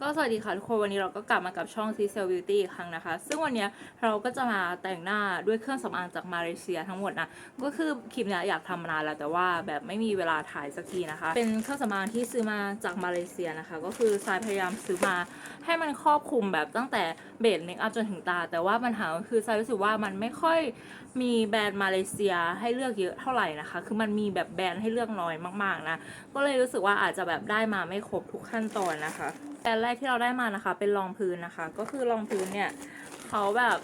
ก็สวัสดีค่ะทุกคนวันนี้เราก็กลับมากับช่อง c c e l Beauty อีกครั้งนะคะ ซึ่งวันนี้เราก็จะมาแต่งหน้าด้วยเครื่องสำอางจากมาเลเซียทั้งหมดนะก็คือคลิปเนี้ยอยากทำมานานแล้วแต่ว่าแบบไม่มีเวลาถ่ายสักทีนะคะ เป็นเครื่องสำอางที่ซื้อมาจากมาเลเซียนะคะ ก็คือทรายพยายามซื้อมาให้มันครอบคลุมแบบตั้งแต่เบสเมคอัพจนถึงตา แต่ว่าปัญหาก็คือทรายรู้สึกว่ามันไม่ค่อยมีแบรนด์มาเลเซียให้เลือกเยอะเท่าไหร่นะคะ คือมันมีแบบแบรนด์ให้เลือกน้อยมากๆนะก็เลยรู้สึกว่าอาจจะแบบได้มาไม่ครบทุกขั้นตอนนะคะ แบรนด์แรกที่เราได้มานะคะ เป็นรองพื้นนะคะ ก็คือรองพื้นเนี่ยเขาแบบ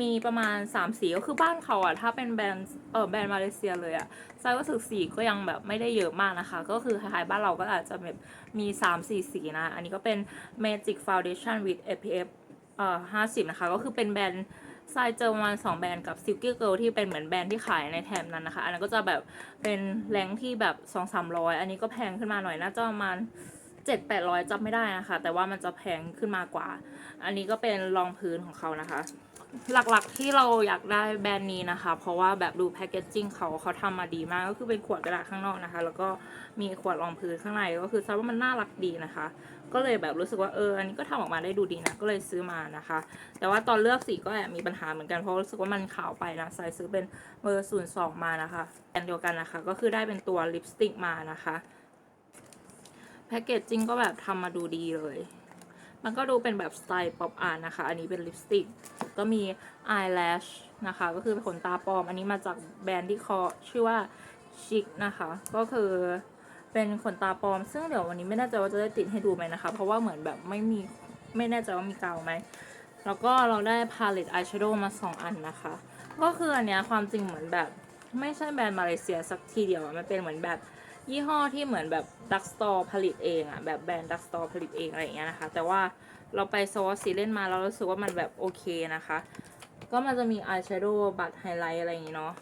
มีประมาณ3สีก็คือบ้านเขาอะถ้าเป็นแบรนด์เออแบรนด์มาเลเซียเลยอะไซว่าสึกสีก็ยังแบบไม่ได้เยอะมากนะคะ ก็คือคล้ายๆบ้านเราก็อาจจะแบบมี 3 4 สีนะ อันนี้ก็เป็น Magic Foundation with SPF เอ่อ50 นะคะ ก็คือเป็นแบรนด์ทรายเจอประมาณ2แบรนด์กับ Silky Girl ที่เป็นเหมือนแบรนด์ที่ขายในแถบนั้นนะคะ อันนั้นก็จะแบบเป็นแรงที่แบบ2 3 0 0 อันนี้ก็แพงขึ้นมาหน่อยน่าจะประมาณ 7 8 0 0จำไม่ได้นะคะ แต่ว่ามันจะแพงขึ้นมากว่า อันนี้ก็เป็นรองพื้นของเขานะคะ หลักๆที่เราอยากได้แบรนด์นี้นะคะ เพราะว่าแบบดูแพคเกจจิ้งเขาเขาทำมาดีมากก็คือเป็นขวดกระดาษข้างนอกนะคะ แล้วก็มีขวดรองพื้นข้างในก็คือซะว่ามันน่ารักดีนะคะ ก็เลยแบบรู้สึกว่าเอออันนี้ก็ทำออกมาได้ดูดีนะก็เลยซื้อมานะคะ แต่ว่าตอนเลือกสีก็แอบมีปัญหาเหมือนกันเพราะรู้สึกว่ามันขาวไปนะใส่ซื้อเป็นเบอร์ศูนย์สองมานะคะแบรนด์เดียวกันนะคะ ก็คือได้เป็นตัวลิปสติกมานะคะ แพคเกจจิ้งก็แบบทำมาดูดีเลย มันก็ดูเป็นแบบสไตล์ป๊อปอาร์ตนะคะ อันนี้เป็นลิปสติก ก็มี eyelash นะคะ ก็คือเป็นขนตาปลอม อันนี้มาจากแบรนด์ที่เขาชื่อว่า chic นะคะ ก็คือเป็นขนตาปลอม ซึ่งเดี๋ยววันนี้ไม่แน่ใจว่าจะได้ติดให้ดูไหมนะคะ เพราะว่าเหมือนแบบไม่มีไม่แน่ใจว่ามีกาวไหม แล้วก็เราได้ palette eyeshadow มา 2 อันนะคะ ก็คืออันเนี้ยความจริงเหมือนแบบไม่ใช่แบรนด์มาเลเซียสักทีเดียวอะมันเป็นเหมือนแบบ ยี่ห้อที่เหมือนแบบดักสตอร์ผลิตเองอะแบบแบรนด์ดักสตอร์ผลิตเองอะไรอย่างเงี้ยนะคะ แต่ว่าเราไปซอสซีเล่นมาเรารู้สึกว่ามันแบบโอเคนะคะ ก็มันจะมีอายแชโดว์บัตไฮไลท์อะไรอย่างงี้เนาะ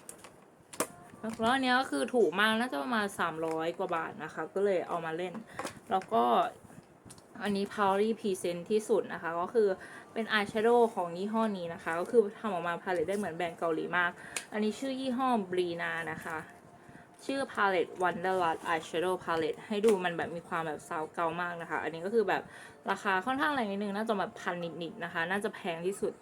แล้วอันนี้ก็คือถูกมากน่าจะประมาณ 300 กว่าบาทนะคะ ก็เลยเอามาเล่น แล้วก็อันนี้ Powery Present ที่สุดนะคะ ก็คือเป็นอายแชโดว์ของยี่ห้อนี้นะคะ ก็คือทำออกมาพาเลตได้เหมือนแบรนด์เกาหลีมาก อันนี้ชื่อยี่ห้อบรีนานะคะ ชื่อ palette Wonderlust Eyeshadow Palette ให้ดูมันแบบมีความแบบซาวเกามากนะคะ อันนี้ก็คือแบบราคาค่อนข้างแรงนิดนึง น่าจะแบบพันนิดๆนะคะ น่าจะแพงที่สุด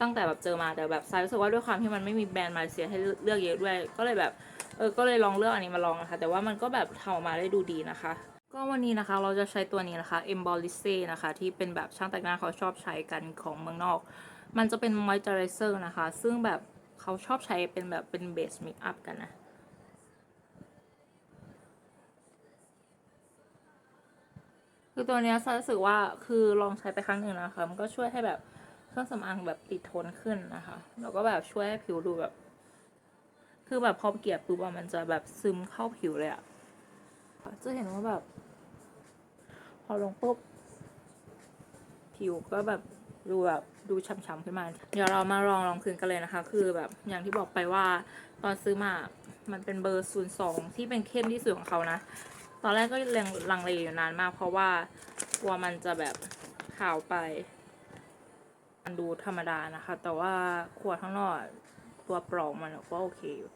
ตั้งแต่แบบเจอมาแต่แบบซส์รู้สึกว่าด้วยความที่มันไม่มีแบรนด์มาเลเซียให้เลือกเยอะด้วย ก็เลยแบบเออก็เลยลองเลือกอันนี้มาลองนะคะ แต่ว่ามันก็แบบทำออกมาได้ดูดีนะคะก็วันนี้นะคะเราจะใช้ตัวนี้นะคะ e m b o l i s e นะคะ ที่เป็นแบบช่างแต่งหน้าเขาชอบใช้กันของเมืองนอก มันจะเป็น moisturizer นะคะ ซึ่งแบบเขาชอบใช้เป็นแบบเป็นเบสเมคอัพกันนะ คือตัวเนี้ยซายรู้สึกว่าคือลองใช้ไปครั้งหนึ่งนะคะ มันก็ช่วยให้แบบเครื่องสำอางแบบติดทนขึ้นนะคะ แล้วก็แบบช่วยให้ผิวดูแบบ คือแบบพอเกลี่ยปุ๊บอะมันจะแบบซึมเข้าผิวเลยอะจะเห็นว่าแบบ พอลงปุ๊บผิวก็แบบดูแบบดูฉ่ำๆขึ้นมา เดี๋ยวเรามาลองลองคืนกันเลยนะคะ คือแบบอย่างที่บอกไปว่าตอนซื้อมา มันเป็นเบอร์ศูนย์สองที่เป็นเข้มที่สุดของเขานะ อนแรกก็ลังลังเลอยู่นานมาก เพราะว่ากลัวมันจะแบบขาวไป มันดูธรรมดานะคะ แต่ว่าขวดข้างนอกตัวปลอกมันก็โอเคอยู่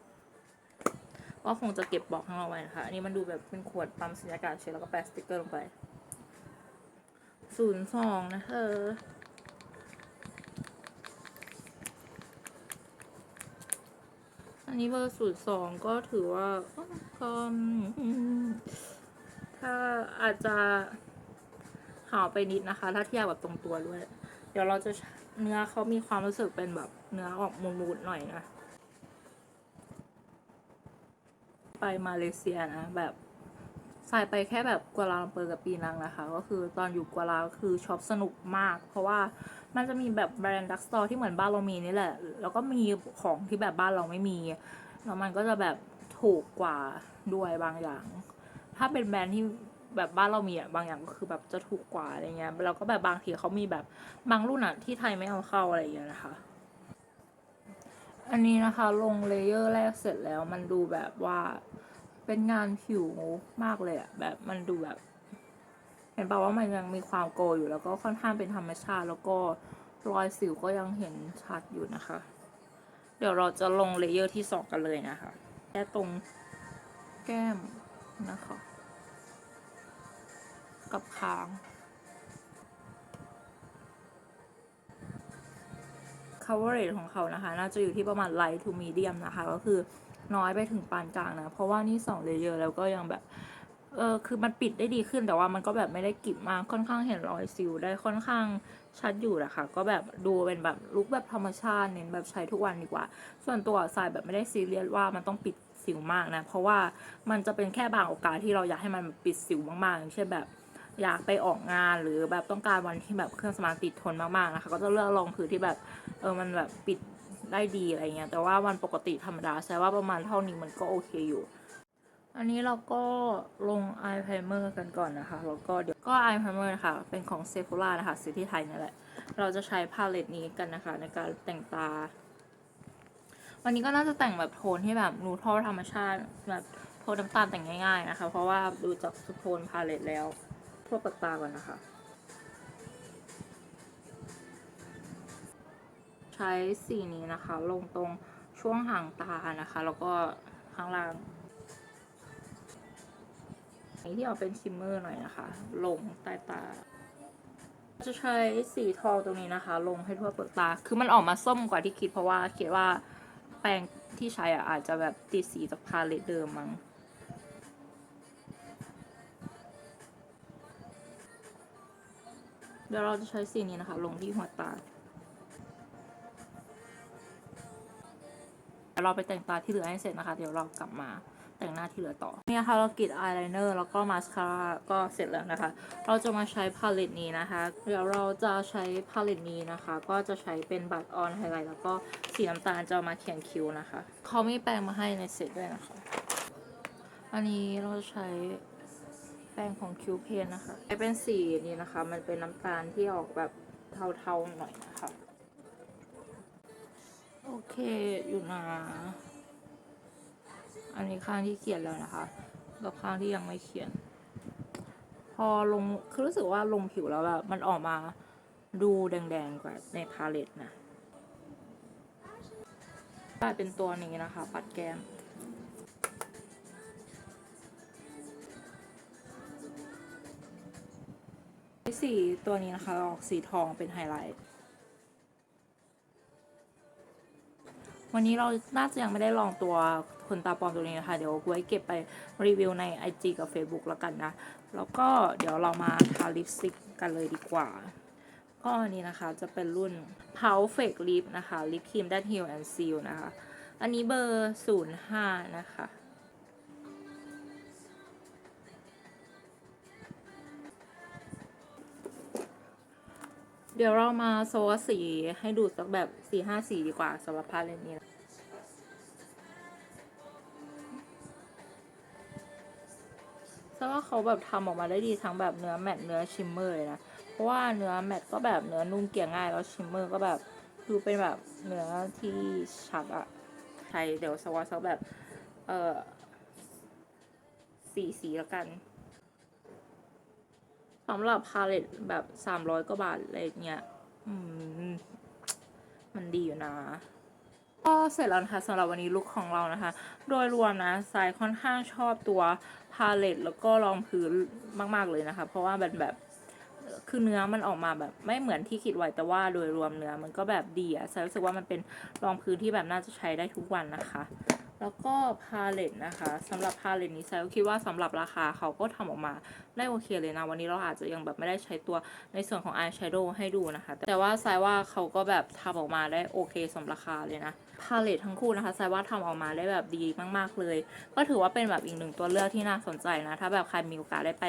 ก็คงจะเก็บบอกข้างนอกไว้นะคะอันนี้มันดูแบบเป็นขวดปั๊มสัญญากาศเฉยแล้วก็แปะสติกเกอร์ลงไปศูนย์สองนะเธออันนี้เบอร์ศูนย์สองก็ถือว่าก็อืม ถ้าอาจจะขาวไปนิดนะคะ ถ้าเทียบแบบตรงตัวด้วย เดี๋ยวเราจะเนื้อเขามีความรู้สึกเป็นแบบเนื้อออกมูดๆหน่อยนะ ไปมาเลเซียนะแบบใส่ไปแค่แบบกัวลาลัมเปอร์กับปีนังนะคะ ก็คือตอนอยู่กัวลาคือช็อปสนุกมาก เพราะว่ามันจะมีแบบแบรนด์ดักสตอร์ที่เหมือนบ้านเรามีนี่แหละ แล้วก็มีของที่แบบบ้านเราไม่มี แล้วมันก็จะแบบถูกกว่าด้วยบางอย่าง ถ้าเป็นแบรนด์ที่แบบบ้านเรามีอะบางอย่างก็คือแบบจะถูกกว่าอะไรเงี้ยแล้วก็แบบบางทีเขามีแบบบางรุ่นอะที่ไทยไม่เอาเข้าอะไรอย่างเงี้ยนะคะ อันนี้นะคะ ลงเลเยอร์แรกเสร็จแล้วมันดูแบบว่าเป็นงานผิวมากเลยอะแบบมันดูแบบ เห็นป่าว่ามันยังมีความโกอยู่แล้วก็ค่อนข้างเป็นธรรมชาติ แล้วก็รอยสิวก็ยังเห็นชัดอยู่นะคะ เดี๋ยวเราจะลงเลเยอร์ที่สองกันเลยนะคะแค่ตรงแก้มนะคะ กับคาง coverage ของเขานะคะ น่าจะอยู่ที่ประมาณ light to medium นะคะ ก็คือน้อยไปถึงปานกลางนะ เพราะว่านี่2เลเยอร์แล้วก็ยังแบบ เออคือมันปิดได้ดีขึ้นแต่ว่ามันก็แบบไม่ได้กิบมากค่อนข้างเห็นรอยซิวได้ค่อนข้างชัดอยู่นะคะ ก็แบบดูเป็นแบบลุคแบบธรรมชาติเน้นแบบใช้ทุกวันดีกว่า ส่วนตัวสายแบบไม่ได้ซีเรียสว่ามันต้องปิดสิวมากนะ เพราะว่ามันจะเป็นแค่บางโอกาสที่เราอยากให้มันปิดสิวมากๆอย่างเช่นแบบ อยากไปออกงานหรือแบบต้องการวันที่แบบเครื่องสมางติดทนมากๆนะคะ ก็จะเลือกรองพื้นที่แบบเออมันแบบปิดได้ดีอะไรเงี้ยแต่ว่าวันปกติธรรมดาใช้ว่าประมาณเท่านี้มันก็โอเคอยู่ อันนี้เราก็ลง eye primer กันก่อนนะคะแล้วก็เดี๋ยวก็ eye primer นะคะเป็นของ Sephora นะคะซื้อที่ไทยนี่แหละ เราจะใช้พาเลตนี้กันนะคะ ในการแต่งตา วันนี้ก็น่าจะแต่งแบบโทนที่แบบนูทรธรรมชาติแบบโทนน้ำตาลแต่งง่ายๆนะคะ เพราะว่าดูจากโทนพาเลตแล้ว ทั่วปากตาก่อนนะคะ ใช้สีนี้นะคะ ลงตรงช่วงหางตานะคะ แล้วก็ข้างล่างนี้ที่ออกเป็นชิมเมอร์หน่อยนะคะ ลงใต้ตา จะใช้สีทองตรงนี้นะคะ ลงให้ทั่วเปลือกตา คือมันออกมาส้มกว่าที่คิดเพราะว่าคิดว่าแปรงที่ใช้อะอาจจะแบบติดสีจากพาเลตเดิมมั้ง เดี๋ยวเราจะใช้สีนี้นะคะ ลงที่หัวตาเดี๋ยวเราไปแต่งตาที่เหลือให้เสร็จนะคะ เดี๋ยวเรากลับมาแต่งหน้าที่เหลือต่อเนี่ยค่ะเรากรีดอายไลเนอร์แล้วก็มาสคาร่าก็เสร็จแล้วนะคะ เราจะมาใช้พาเลตนี้นะคะ เดี๋ยวเราจะใช้พาเลตนี้นะคะ ก็จะใช้เป็นบัตออนไฮไลท์แล้วก็สีน้ำตาลจะมาเขียนคิ้วนะคะเขามีแปรงมาให้ในเซตด้วยนะคะ อันนี้เราใช้ แปรงของคิวเพนนะคะใช้เป็นสีนี้นะคะ มันเป็นน้ำตาลที่ออกแบบเทาๆหน่อยนะคะ โอเคอยู่นะ อันนี้ข้างที่เขียนแล้วนะคะ กับข้างที่ยังไม่เขียน พอลงคือรู้สึกว่าลงผิวแล้วแบบมันออกมาดูแดงๆกว่าในพาเลตนะกลายเป็นตัวนี้นะคะ ปัดแก้ม สีตัวนี้นะคะออกสีทองเป็นไฮไลท์ วันนี้เราน่าจะยังไม่ได้ลองตัวขนตาปลอมตัวนี้นะคะ เดี๋ยวไว้เก็บไปรีวิวใน IG กับ Facebook แล้วกันนะ แล้วก็เดี๋ยวเรามาทาลิปสติกกันเลยดีกว่า ก็อันนี้นะคะจะเป็นรุ่น p o w Fake Lip นะคะลิปครีมด้าน Heal and Seal นะคะ อันนี้เบอร์ 05 นะคะ ดี๋ยวเรามาโซวสีให้ดูสักแบบสี่ห้าสีดีกว่าสำหรับพาเลนนี้นะแต่ว่าเขาแบบทำออกมาได้ดีทั้งแบบเนื้อแมตเนื้อชิมเมอร์เลยนะ เพราะว่าเนื้อแมตก็แบบเนื้อนุ่มเกลี่ยง่ายแล้วชิมเมอร์ก็แบบดูเป็นแบบเนื้อที่ชัดอะใช่เดี๋ยวสวอสักแบบ เออสีสีแล้วกัน สำหรับพาเลตแบบสามร้อยกว่าบาทอะไรเงี้ยอืม มันดีอยู่นะก็เสร็จแล้วนะคะสำหรับวันนี้ลุคของเรานะคะ โดยรวมนะสายค่อนข้างชอบตัวพาเลตแล้วก็รองพื้นมาก ๆ เลยนะคะ เพราะว่าแบบแบบคือเนื้อมันออกมาแบบไม่เหมือนที่คิดไว้แต่ว่าโดยรวมเนื้อมันก็แบบดีอะสายรู้สึกว่ามันเป็นรองพื้นที่แบบน่าจะใช้ได้ทุกวันนะคะ แล้วก็พาเลตนะคะสำหรับพาเลตนี้ไซก็คิดว่าสำหรับราคาเขาก็ทำออกมาได้โอเคเลยนะ วันนี้เราอาจจะยังแบบไม่ได้ใช้ตัวในส่วนของอายแชโดว์ให้ดูนะคะ แต่ว่าไซว่าเขาก็แบบทำออกมาได้โอเคสมราคาเลยนะพาเลตทั้งคู่นะคะไซว่าทำออกมาได้แบบดีมาก ๆ เลย ก็ถือว่าเป็นแบบอีกหนึ่งตัวเลือกที่น่าสนใจนะ ถ้าแบบใครมีโอกาสได้ไป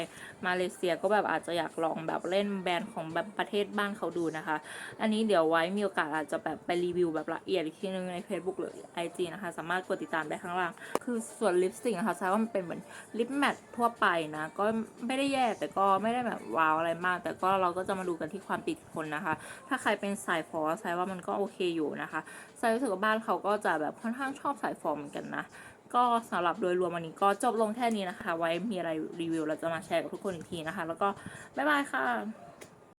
มาเลเซียก็แบบอาจจะอยากลองแบบเล่นแบรนด์ของแบบประเทศบ้านเขาดูนะคะ อันนี้เดี๋ยวไว้มีโอกาสอาจจะแบบไปรีวิวแบบละเอียดอีกทีนึงใน Facebook หรือ IG นะคะ สามารถกดติดตามได้ข้างล่าง คือส่วนลิปสติกนะคะใช้ว่ามันเป็นเหมือนลิปแมททั่วไปนะ ก็ไม่ได้แย่แต่ก็ไม่ได้แบบว้าวอะไรมาก แต่ก็เราก็จะมาดูกันที่ความติดทนนะคะ ถ้าใครเป็นสายฟอสใช้ว่ามันก็โอเคอยู่นะคะใช้รู้สึกว่าบ้านเขาก็จะแบบค่อนข้างชอบสายฟอเหมือนกันนะก็สำหรับโดยรวมวันนี้ก็จบลงแค่นี้นะคะ ไว้มีอะไรรีวิวเราจะมาแชร์กับทุกคนอีกทีนะคะ แล้วก็บ๊ายบายค่ะ